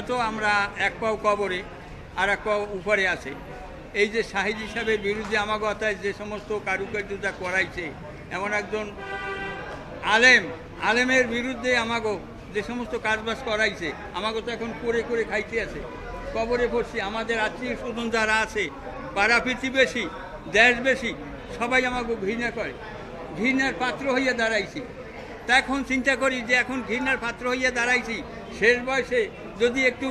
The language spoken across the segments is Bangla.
হয়তো আমরা এক পাও কবরে আর এক পাও উপরে আছে। এই যে শাহিদ হিসাবের বিরুদ্ধে অর্থাৎ যে সমস্ত কারুকার্যতা করাইছে, এমন একজন আলেম, আলেমের বিরুদ্ধে আমাগো যে সমস্ত কাজবাজ করাইছে, আমাকে তো এখন করে করে খাইতে আছে। কবরে পড়ছি, আমাদের আত্মীয় স্বজন যারা আছে, পাড়া প্রতিবেশী দেশ বেশি সবাই আমাকে ঘৃণা করে। ঘৃণার পাত্র হইয়া দাঁড়াইছি। তা এখন চিন্তা করি যে এখন ঘৃণার পাত্র হইয়া দাঁড়াইছি। শেষ বয়সে যদি একটু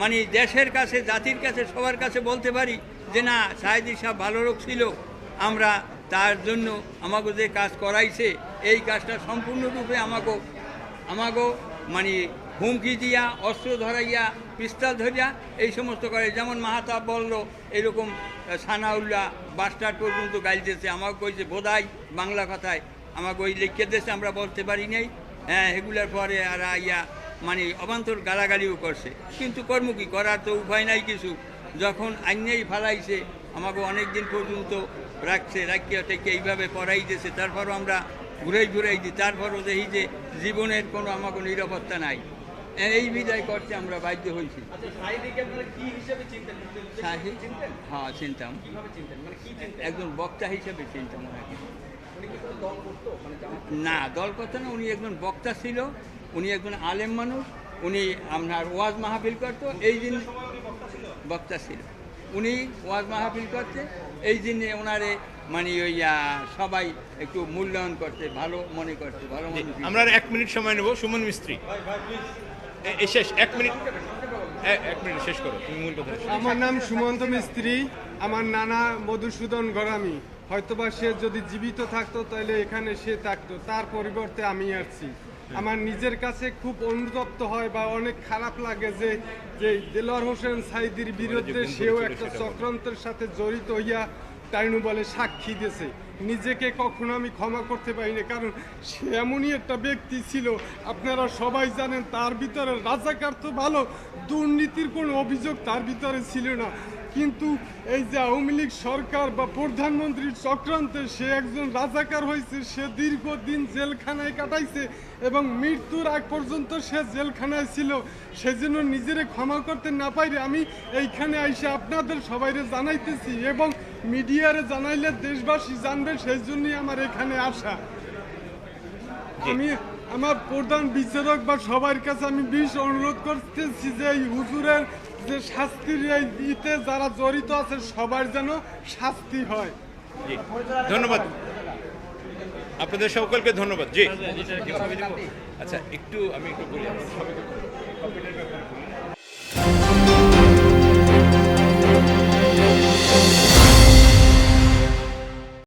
মানে দেশের কাছে, জাতির কাছে, সবার কাছে বলতে পারি যে না, সাহেদি সাহেব ভালো লোক ছিল, আমরা তার জন্য আমাকে যে কাজ করাইছে, এই কাজটা সম্পূর্ণরূপে আমাকে আমাকে মানে হুমকি দিয়া, অস্ত্র ধরাইয়া, পিস্তল ধরিয়া, এই সমস্ত করে। যেমন মাহাতা বলল, এরকম সানাউল্লাহ বাস্টার পর্যন্ত গাইতেছে আমাকে কইছে, বোধাই বাংলা কথায় আমাকে ওই লিখে দেশে আমরা বলতে পারি নাই। হ্যাঁ এগুলার পরে আর ইয়া মানে অবান্তর গালাগালিও করছে। কিন্তু কর্ম কি করার তো উপায় নাই কিছু। যখন আইনেই ফালাইছে আমাকে অনেক দিন পর্যন্ত রাখছে রাখিয়া থেকে এইভাবে পড়াইতেছে তারপরও আমরা ঘুরেই ঘুরেই দিই। তারপরও দেখি যে জীবনের কোনো আমাকে নিরাপত্তা নাই। এই বিদায় করতে আমরা বাধ্য হয়েছি। আচ্ছা হ্যাঁ চিনতাম। মানে একজন বক্তা হিসেবে চিনতাম ওনাকে। উনি কি কোনো দল করতো? মানে না দল কথা না উনি একজন বক্তা ছিল উনি একজন আলেম মানুষ উনি আপনার ওয়াজ মাহফিল করতো এই দিন বক্তা ছিল? উনি ওয়াজ মাহফিল করতে এই দিনে ওনারে মানে ওই সবাই একটু মূল্যায়ন করতে ভালো মনে করতে ভালো মনে আমরা আর এক মিনিট সময় নেব সুমন মিস্ত্রি। শেষ এক মিনিট এক মিনিট শেষ করো তুমি মূল কথা। আমার নাম সুমন্ত মিস্ত্রি আমার নানা মধুসূদন গরামি। হয়তোবা সে যদি জীবিত থাকতো তাহলে এখানে সে থাকতো। তার পরিবর্তে আমি আসছি আমার নিজের কাছে খুব অনুতপ্ত হয় বা অনেক খারাপ লাগে যে যে দেলোয়ার হোসেন সাইদির বিরুদ্ধে সেও একটা চক্রান্তের সাথে জড়িত হইয়া তাইনু বলে সাক্ষী দিয়েছে। নিজেকে কখনো আমি ক্ষমা করতে পারি না কারণ সে এমনই একটা ব্যক্তি ছিল। আপনারা সবাই জানেন তার ভিতরে রাজাকার তো ভালো দুর্নীতির কোনো অভিযোগ তার ভিতরে ছিল না। কিন্তু এই যে আওয়ামী লীগ সরকার বা প্রধানমন্ত্রীর চক্রান্তে সে একজন রাজাকার হয়েছে সে দীর্ঘদিন জেলখানায় কাটাইছে এবং মৃত্যুর আগ পর্যন্ত সে জেলখানায় ছিল। সেজন্য নিজেরে ক্ষমা করতে না পাইলে আমি এইখানে আইসে আপনাদের সবাইরে জানাইতেছি এবং মিডিয়ারে জানাইলে দেশবাসী জানবে সেই জন্যই আমার এখানে আসা। আমি আমার প্রধান বিচারক বা সবার কাছে আমি বিশ অনুরোধ করতেছি যে এই হুজুরের যে শাস্তির ইতে যারা জড়িত আছে সবার যেন শাস্তি হয়। ধন্যবাদ। আপনাদের সকলকে ধন্যবাদ। জি। আচ্ছা একটু আমি একটু বলি সবাইকে।